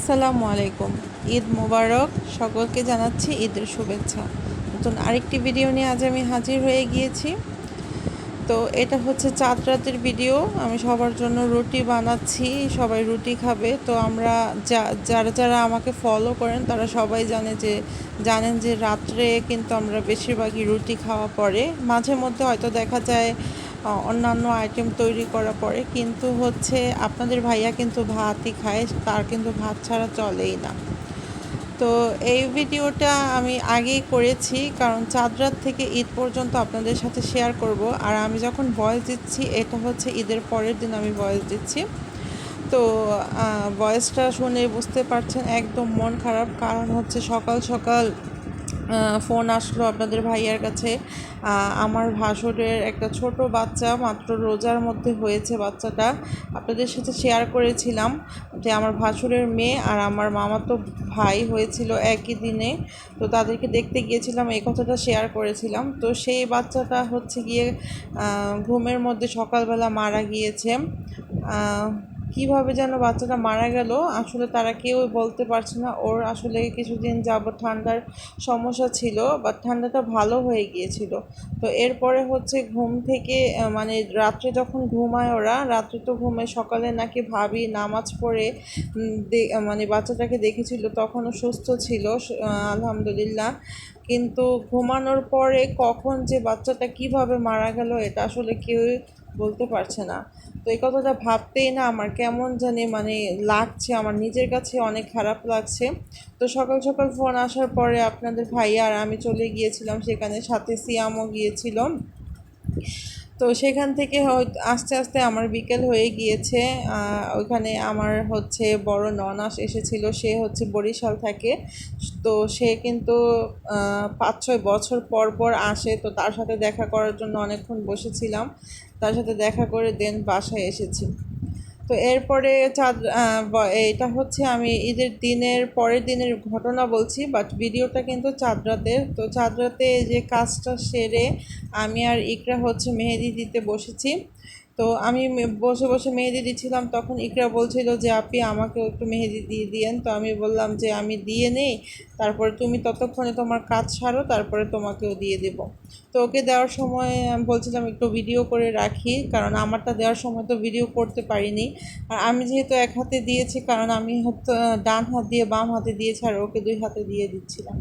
আসসালামু আলাইকুম। ঈদ মোবারক। সকলকে জানাচ্ছি ঈদের শুভেচ্ছা। নতুন আরেকটি ভিডিও নিয়ে আজ আমি হাজির হয়ে গিয়েছি। তো এটা হচ্ছে চাঁদ রাতের ভিডিও। আমি সবার জন্য রুটি বানাচ্ছি, সবাই রুটি খাবে। তো আমরা যা, যারা যারা আমাকে ফলো করেন, তারা সবাই জানে যে, জানেন যে রাত্রে কিন্তু আমরা বেশিরভাগই রুটি খাওয়া পরে। মাঝে মধ্যে হয়তো দেখা যায় অন্যান্য আইটেম তৈরি করা পরে কিন্তু হচ্ছে আপনাদের ভাইয়া কিন্তু ভাতই খায়, তার কিন্তু ভাত ছাড়া চলেই না। তো এই ভিডিওটা আমি আগেই করেছি, কারণ চাঁদ রাত থেকে ঈদ পর্যন্ত আপনাদের সাথে শেয়ার করব। আর আমি যখন ভয়েস দিচ্ছি, এটা হচ্ছে ঈদের পরের দিন আমি ভয়েস দিচ্ছি। তো ভয়েসটা শুনে বুঝতে পারছেন, একদম মন খারাপ, কারণ হচ্ছে সকাল সকাল ফোন আসলো আপনাদের ভাইয়ার কাছে। আমার ভাসুরের একটা ছোট বাচ্চা, মাত্র রোজার মধ্যে হয়েছে বাচ্চাটা। আপনাদের সাথে শেয়ার করেছিলাম যে আমার ভাসুরের মেয়ে আর আমার মামাতো ভাই হয়েছিল একই দিনে। তো তাদেরকে দেখতে গিয়েছিলাম, এই কথাটা শেয়ার করেছিলাম। তো সেই বাচ্চাটা হচ্ছে গিয়ে ঘুমের মধ্যে সকালবেলা মারা গিয়েছে। কীভাবে যেন বাচ্চাটা মারা গেল, আসলে তারা কেউ বলতে পারছে না। ওর আসলে কিছুদিন যাবত ঠান্ডার সমস্যা ছিল বা ঠান্ডাটা ভালো হয়ে গিয়েছিল। তো এরপরে হচ্ছে ঘুম থেকে মানে রাত্রে যখন ঘুমায় ওরা, রাত্রে তো ঘুমে সকালে নাকি ভাবি নামাজ পড়ে মানে বাচ্চাটাকে দেখেছিল, তখনও সুস্থ ছিল আলহামদুলিল্লাহ। কিন্তু ঘুমানোর পরে কখন যে বাচ্চাটা কীভাবে মারা গেল, এটা আসলে কেউই বলতে পারছে না। তো এই কথাটা ভাবতেই না আমার কেমন জানি মানে লাগছে, আমার নিজের কাছে অনেক খারাপ লাগছে। তো সকাল সকাল ফোন আসার পরে আপনাদের ভাইয়া আর আমি চলে গিয়েছিলাম, সেখানে সাথে সিয়ামও গিয়েছিল। তো সেখান থেকে হয়তো, আস্তে আস্তে আমার বিকেল হয়ে গিয়েছে। ওইখানে আমার হচ্ছে বড় ননাস এসেছিল, সে হচ্ছে বরিশাল থাকে। তো সে কিন্তু পাঁচ ছয় বছর পর পর আসে। তো তার সাথে দেখা করার জন্য অনেকক্ষণ বসেছিলাম। তার সাথে দেখা করে দেন বাসায় এসেছি। তো এরপরে চাঁদ এটা হচ্ছে আমি ঈদের দিনের পরের দিনের ঘটনা বলছি বাট ভিডিওটা কিন্তু চাঁদ রাতের তো চাঁদ রাতে এই যে কাজটা সেরে আমি আর ইকরা হচ্ছে মেহেদি দিতে বসেছি। তো আমি বসে বসে মেহেদি দিচ্ছিলাম, তখন ইকরা বলছিল যে, আপনি আমাকেও একটু মেহেদি দিয়ে দিয়েন। তো আমি বললাম যে, আমি দিয়ে নেই, তারপরে তুমি ততক্ষণে তোমার কাজ সারো, তারপরে তোমাকেও দিয়ে দেব। তো ওকে দেওয়ার সময় আমি বলছিলাম, একটু ভিডিও করে রাখি, কারণ আমারটা দেওয়ার সময় তো ভিডিও করতে পারিনি। আর আমি যেহেতু এক হাতে দিয়েছি, কারণ আমি ডান হাত দিয়ে বাম হাতে দিয়েছি, আর ওকে দুই হাতে দিয়ে দিচ্ছিলাম।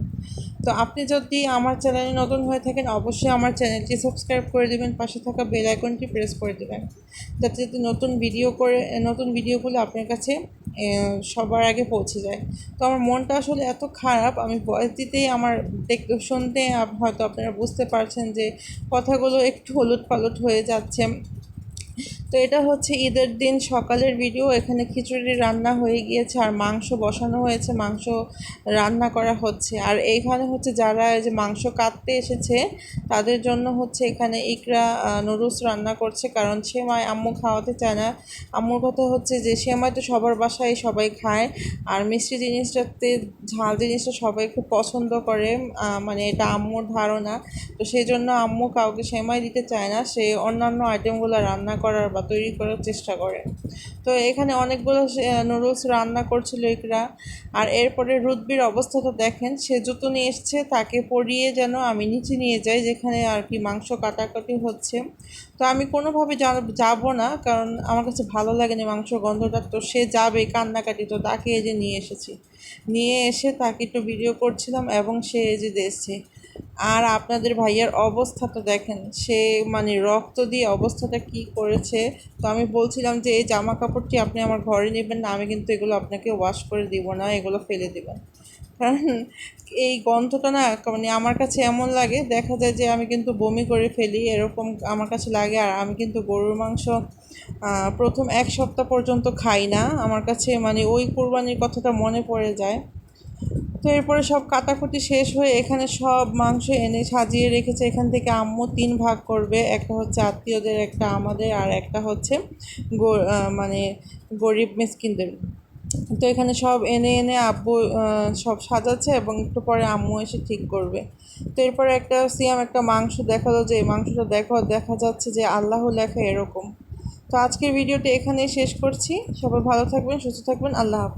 তো আপনি যদি আমার চ্যানেলে নতুন হয়ে থাকেন, অবশ্যই আমার চ্যানেলটি সাবস্ক্রাইব করে দেবেন, পাশে থাকা বেল আইকনটি প্রেস করে দেবেন। যাতে যাতে নতুন ভিডিও করে, নতুন ভিডিওগুলো আপনার কাছে সবার আগে পৌঁছে যায়। তো আমার মনটা আসলে এত খারাপ, আমি ভয়েস দিতেই আমার দেখতে, শুনতে হয়তো আপনারা বুঝতে পারছেন যে কথাগুলো একটু হলুদ পালট হয়ে যাচ্ছে। তো এটা হচ্ছে ঈদের দিন সকালের ভিডিও এখানে খিচুড়ি রান্না হয়ে গিয়েছে আর মাংস বসানো হয়েছে, মাংস রান্না করা হচ্ছে। আর এইখানে হচ্ছে যারা যে মাংস কাটতে এসেছে, তাদের জন্য হচ্ছে এখানে ইকরা নুডলস রান্না করছে। কারণ সেমাই আম্মু খাওয়াতে চায় না। আম্মুর কথা হচ্ছে যে, সেমাই তো সবার বাসায় সবাই খায়। আর মিষ্টি জিনিসটাতে, ঝাল জিনিসটা সবাই খুব পছন্দ করে। মানে এটা আম্মুর ধারণা। তো সেই জন্য আম্মু কাউকে সেমাই দিতে চায় না। সে অন্যান্য আইটেমগুলো রান্না করার বা তৈরি করার চেষ্টা করে। তো এখানে অনেকগুলো নুডলস রান্না করছিল ইকরা। আর এরপরে রুদ্বির অবস্থাটা দেখেন, সে জুতো নিয়ে এসছে, তাকে পরিয়ে যেন আমি নিচে নিয়ে যাই, যেখানে আর কি মাংস কাটাকাটি হচ্ছে। তো আমি কোনোভাবে যাব না, কারণ আমার কাছে ভালো লাগেনি মাংস গন্ধটা। তো সে যাবে কান্নাকাটি, তো তাকে এই যে নিয়ে এসেছি। নিয়ে এসে তাকে একটু ভিডিও করছিলাম এবং সে এই যে দেখছে আর আপনাদের ভাইয়ার অবস্থাটা দেখেন, সে মানে রক্ত দিয়ে অবস্থাটা কি করেছে? তো আমি বলছিলাম যে, এই জামা কাপড়টি আপনি আমার ঘরে নেবেন না, আমি কিন্তু এগুলো আপনাকে ওয়াশ করে দিব না, এগুলো ফেলে দেবেন। কারণ এই গন্ধটা না মানে আমার কাছে এমন লাগে, দেখা যায় যে আমি কিন্তু বমি করে ফেলি, এরকম আমার কাছে লাগে, আর আমি কিন্তু গরুর মাংস প্রথম এক সপ্তাহ পর্যন্ত খাই না। আমার কাছে মানে ওই কুরবানির কথাটা মনে পড়ে যায়। তো এরপরে সব কাটাকুটি শেষ হয়ে এখানে সব মাংস এনে সাজিয়ে রেখেছে। এখান থেকে আম্মু তিন ভাগ করবে। একটা হচ্ছে আত্মীয়দের, একটা আমাদের, আর একটা হচ্ছে মানে গরিব মিসকিনদের। তো এখানে সব এনে এনে আব্বু সব সাজাচ্ছে এবং একটু পরে আম্মু এসে ঠিক করবে। তো এরপরে একটা সিয়াম একটা মাংস দেখাল যে মাংসটা দেখো, দেখা যাচ্ছে যে আল্লাহ লেখা এরকম। তো আজকের ভিডিওটি এখানেই শেষ করছি। সবাই ভালো থাকবেন, সুস্থ থাকবেন। আল্লাহ হাফিজ।